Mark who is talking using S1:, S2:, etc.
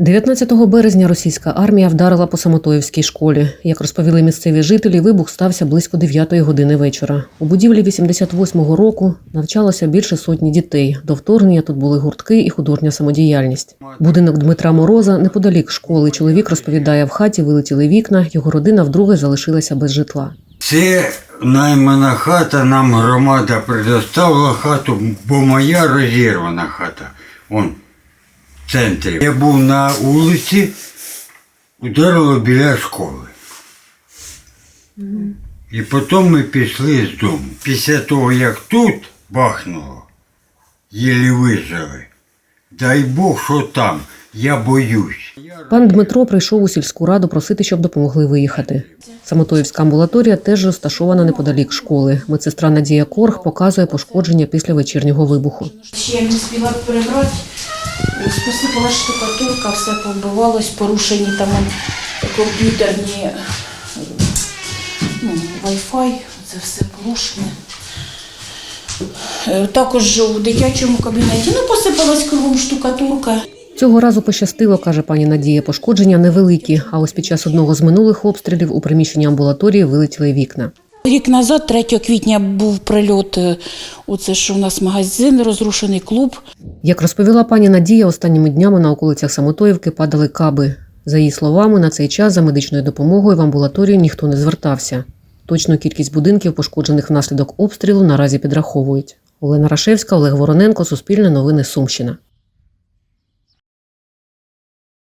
S1: 19 березня російська армія вдарила по Самотоївській школі. Як розповіли місцеві жителі, вибух стався близько 9 години вечора. У будівлі 88-го року навчалося більше сотні дітей. До вторгнення тут були гуртки і художня самодіяльність. Будинок Дмитра Мороза неподалік школи. Чоловік розповідає, в хаті вилетіли вікна. Його родина вдруге залишилася без житла.
S2: Це наймана хата, нам громада предоставила хату, бо моя розірвана хата. Вон, в центрі. Я був на вулиці, ударило біля школи. І потім ми пішли з дому. Після того, як тут бахнуло, єлі вижили. Дай Бог, що там, я боюсь.
S1: Пан Дмитро прийшов у сільську раду просити, щоб допомогли виїхати. Самотоївська амбулаторія теж розташована неподалік школи. Медсестра Надія Корг показує пошкодження після вечірнього вибуху.
S3: Ще не спіла прибрати. Посипала штукатурка, все побивалось, порушені там комп'ютерні е, ну, Wi-Fi, це все порушене. Е, Також у дитячому кабінеті ну, посипалась кругом штукатурка.
S1: Цього разу пощастило, каже пані Надія. Пошкодження невеликі. А ось під час одного з минулих обстрілів у приміщенні амбулаторії вилетіли вікна.
S3: Рік назад, 3 квітня, був прильот. е, Оце що у нас магазин, розрушений клуб.
S1: Як розповіла пані Надія, останніми днями на околицях Самотоївки падали каби. За її словами, на цей час за медичною допомогою в амбулаторію ніхто не звертався. Точну кількість будинків, пошкоджених внаслідок обстрілу, наразі підраховують. Олена Рашевська, Олег Вороненко, Суспільне новини Сумщина.